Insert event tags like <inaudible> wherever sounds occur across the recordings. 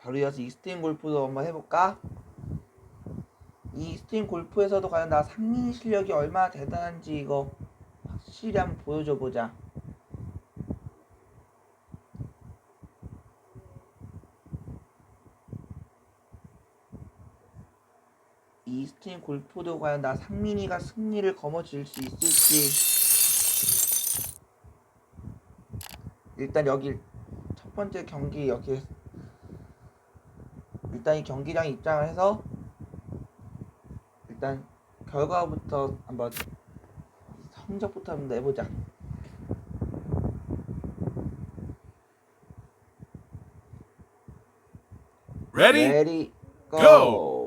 바로 이어서 익스트림 골프도 한번 해볼까? 이 익스트림 골프에서도 과연 나 상민 실력이 얼마나 대단한지 이거 확실히 한번 보여줘 보자. 이 익스트림 골프도 과연 나 상민이가 승리를 거머쥘 수 있을지. 일단 여기 첫 번째 경기 여기 일단 이 경기장 입장을 해서 일단 결과부터 한번 성적부터 한번 내보자. Ready? Ready, go. Go.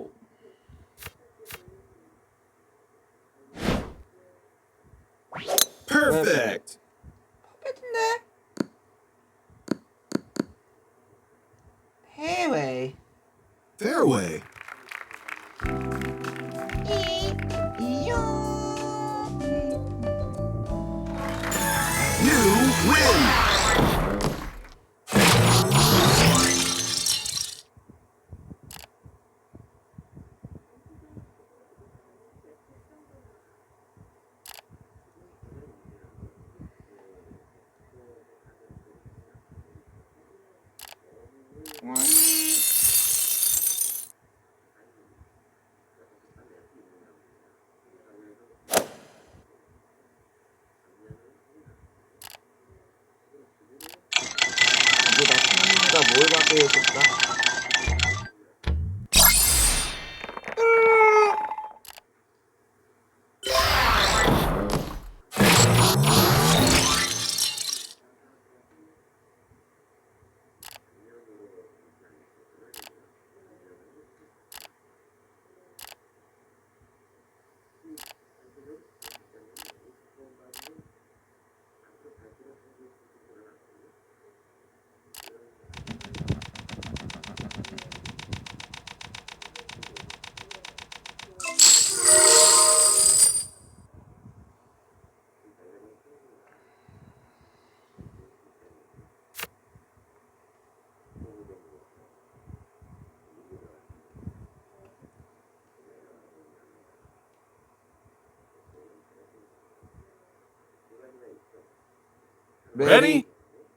Ready?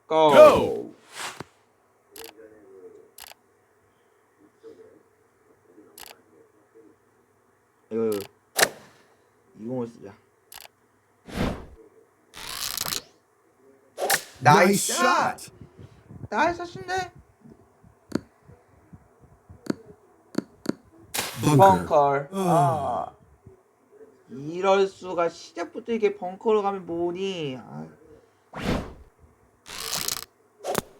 go. Go. 이거 이공을 쓰자. Nice shot. 나이스 샷인데 Bunker. 벙커. 어. 아. 이럴 수가 시작부터 이게 벙커로 가면 뭐니? 아,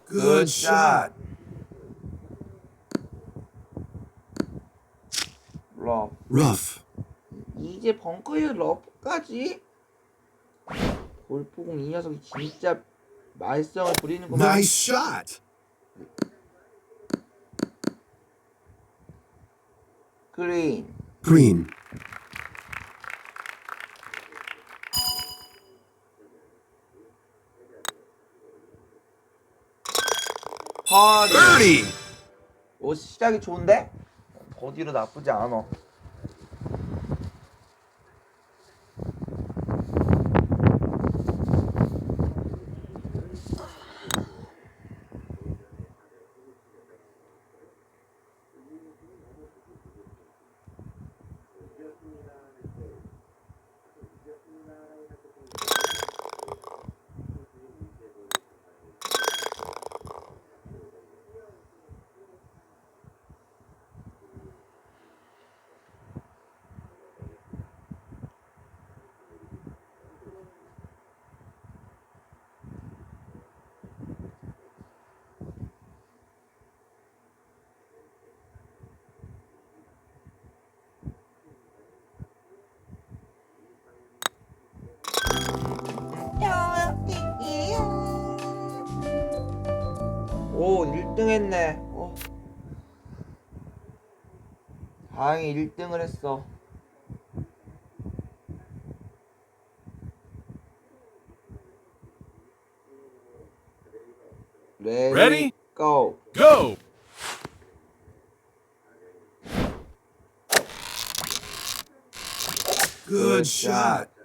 Good shot. 러브. Rough. 이제 벙커에 러브까지? 골프공 이 녀석이 진짜 말썽을 부리는구만. Nice shot. 그린. Green. 버디. Birdie. 오 시작이 좋은데? 버디로 나쁘지 않아. 1등했네. 어. 다행히 1등을 했어. 레디, Ready? 고. Go! Good shot.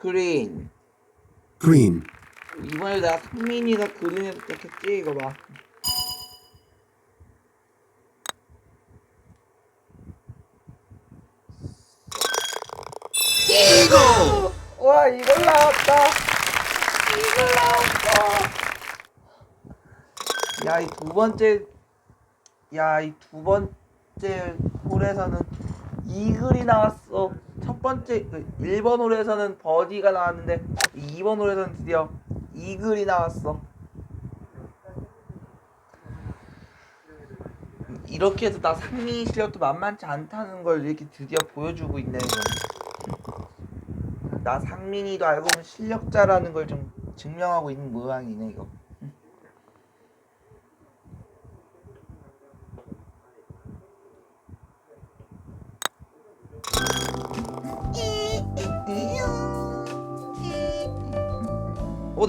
그린. Green. 이번에 내가 상민이가 그린에서 tek했지 이거 봐. Eagle. 와 이걸 나왔다. 이걸 나왔다. 야 이 두 번째 야 이 두 번째 홀에서는 이글이 나왔어. 첫 번째 그 1번 홀에서는 버디가 나왔는데 2번 홀에서는 드디어 이글이 나왔어. 이렇게 해서 나 상민이 실력도 만만치 않다는 걸 이렇게 드디어 보여주고 있네. 이거. 나 상민이도 알고 보면 실력자라는 걸 좀 증명하고 있는 모양이네 이거.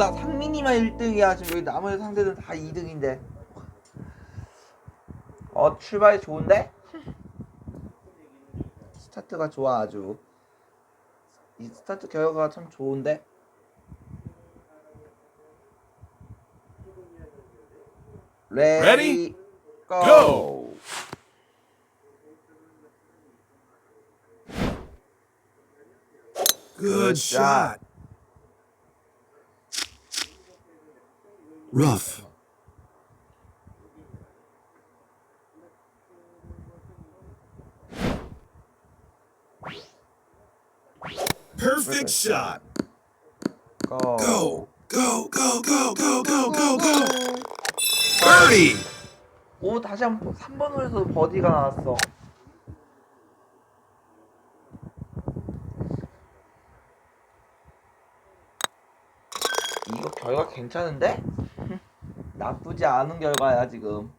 나 상민이만 1등이야. 지금 여기 나머지 상대들은 다 2등인데. 어, 출발이 좋은데? <laughs> 스타트가 좋아, 아주. 이 스타트 결과가 참 좋은데? 레디? 고! Go! Good shot. Rough. Perfect shot. 고! Go. Go, go, go, go, go, go, go. Birdie. 오, 다시 한 번, 3번 홀에서 버디가 나왔어. 이거 결과 괜찮은데? 나쁘지 않은 결과야, 지금.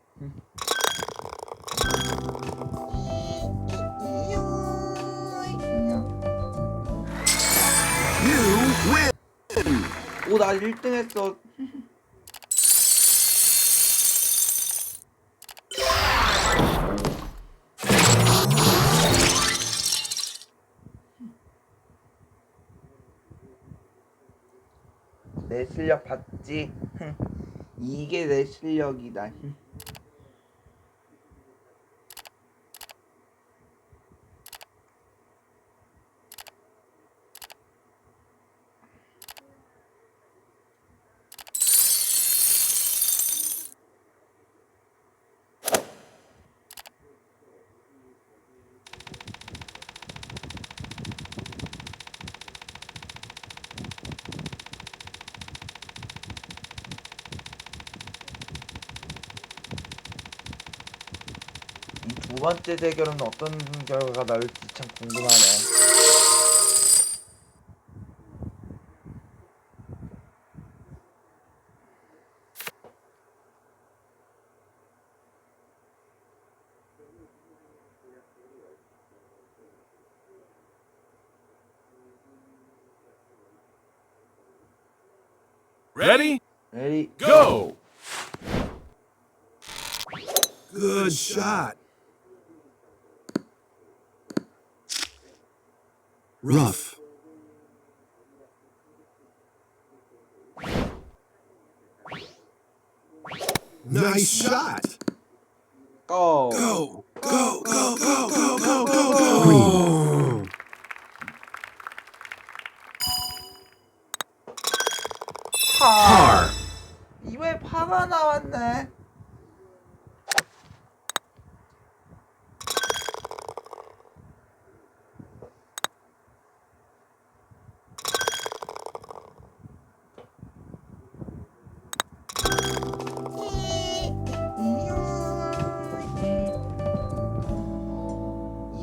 오, 나 1등 했어. 내 실력 봤지? 이게 내 실력이다. 번째 대결은 어떤 결과가 나올지 참 궁금하네. Ready? 레디 Go! Good shot. Rough. Nice shot. 고! Go, go,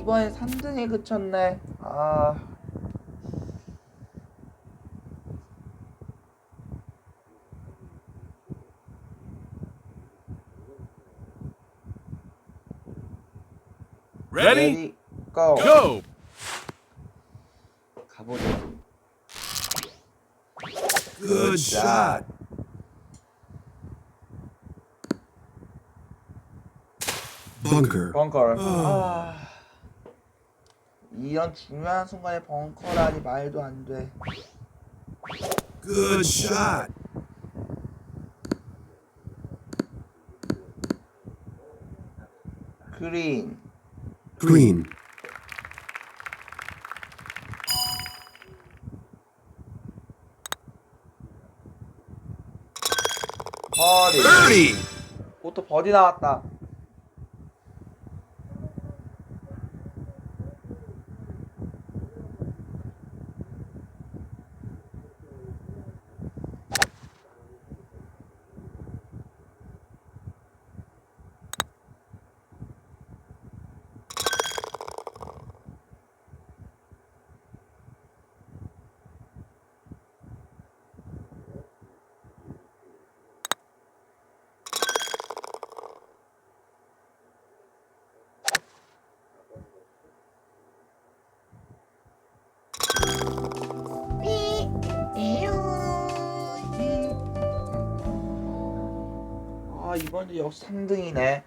이번에 3등에 그쳤네. 아. 레디 고. 고. 가보자. Good shot. Bunker. Bunker. 아. 이런 중요한 순간에 벙커라니 말도 안 돼. Good shot. 그린. Green. 버디. Birdie. 버디 나왔다. 이번 주 역시 3등이네.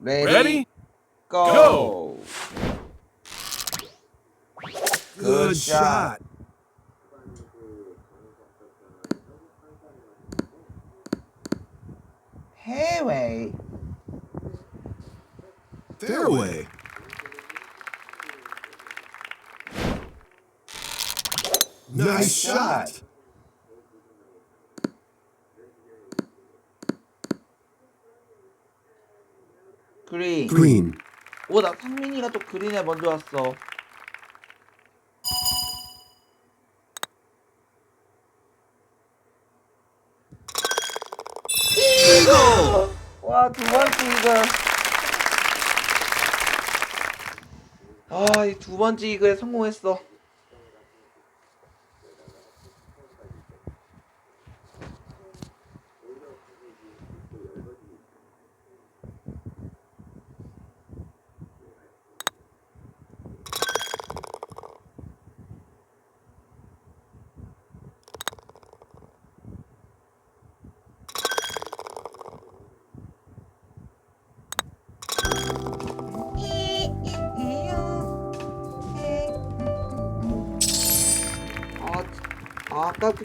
레디 Ready? 고. Good shot. 해외. Fairway. Nice shot. 그린. Green. 오 나 상민이가 또 그린에 먼저 왔어. Eagle. 와, 두 번째 이글. 아, 이 두 번째 이글에 성공했어.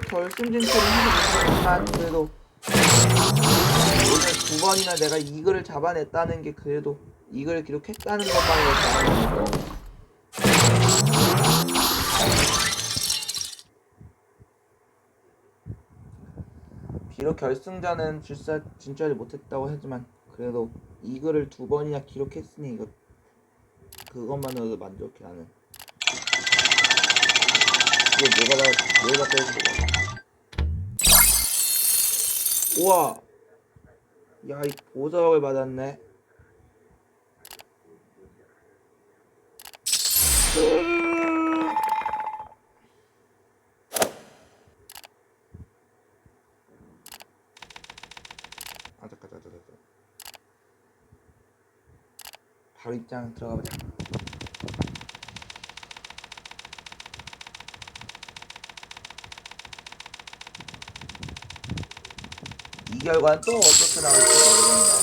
결승진처럼 하지 못했지만 그래도 오늘 두 번이나 내가 이글을 잡아냈다는 게 그래도 이글을 기록했다는 것만으로 잘하는 거. 비록 결승전은 줄사 진출하지 못했다고 하지만 그래도 이글을 두 번이나 기록했으니 이거 그것만으로도 만족해 나는. 이거 뭐가 나 뭐가 빼지 우와. 야이 보석을 받았네. 아 잠깐 잠깐 잠깐. 바로 입장 들어가 보자 결과는 또 어떻게 나올지 모르겠네.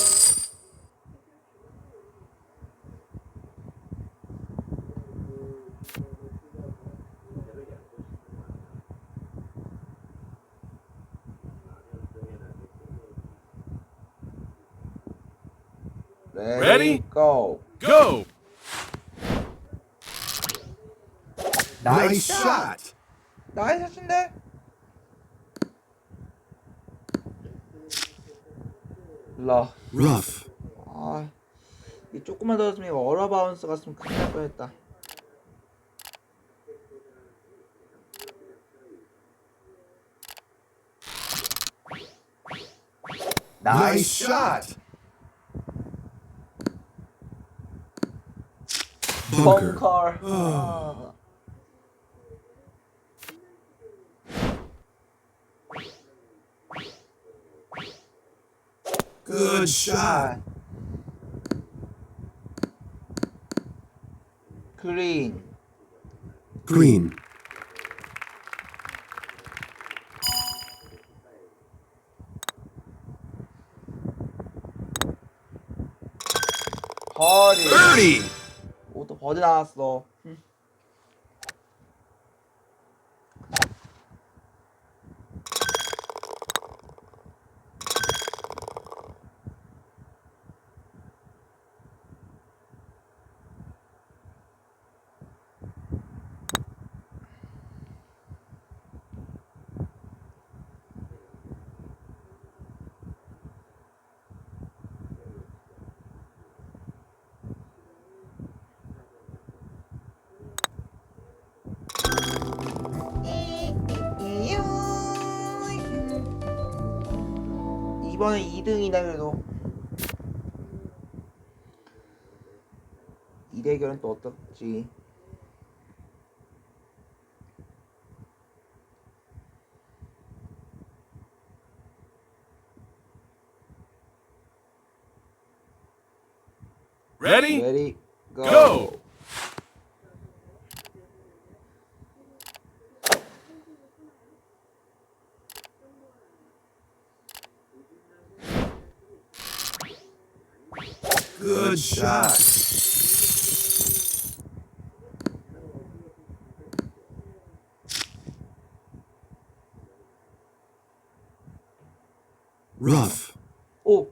Ready? go. Go. Nice shot. 나이스 샷인데? 라. Rough. 아, 이 조금만 더 했으면 어라 바운스 갔으면 큰일 날 뻔했다. Bunker. 벙커. 어. 아. Good shot. Green. green, 버리. birdie, 오, 또 버디 나왔어. 이번에 2등이네 그래도 이 대결은 또 어떨지 Ready? 레디 고! Go! Shot. Rough. 오!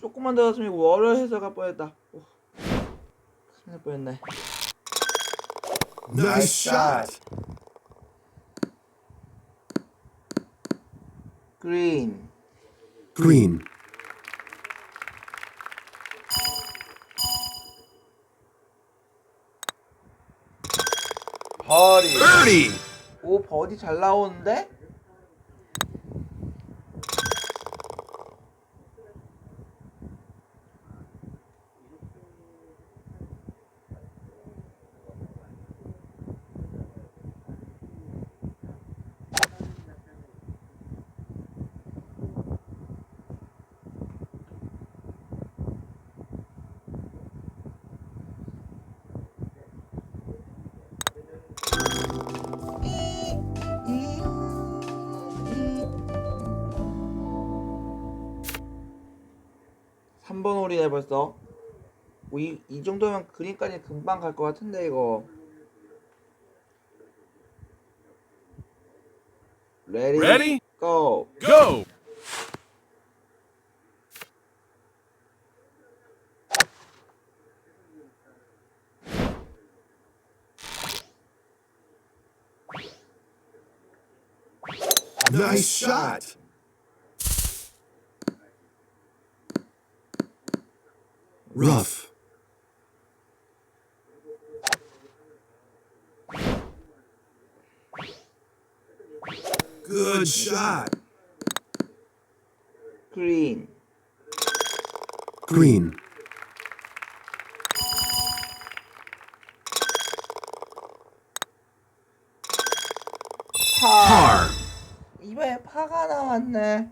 조금만 더 갔으면 이거 월을 해서 갈 뻔했다 오. 큰일 날 뻔했네 Nice shot. 그린 Green. 버디 Birdie. 오 버디 잘 나오는데? 홀이네 벌써 뭐 이, 이 정도면 그린까지 금방 갈 것 같은데 이거 레디 Ready? 고! Go! Nice shot. Rough. Good shot. 그린 Green. 파 Par. 이번에 파가 나왔네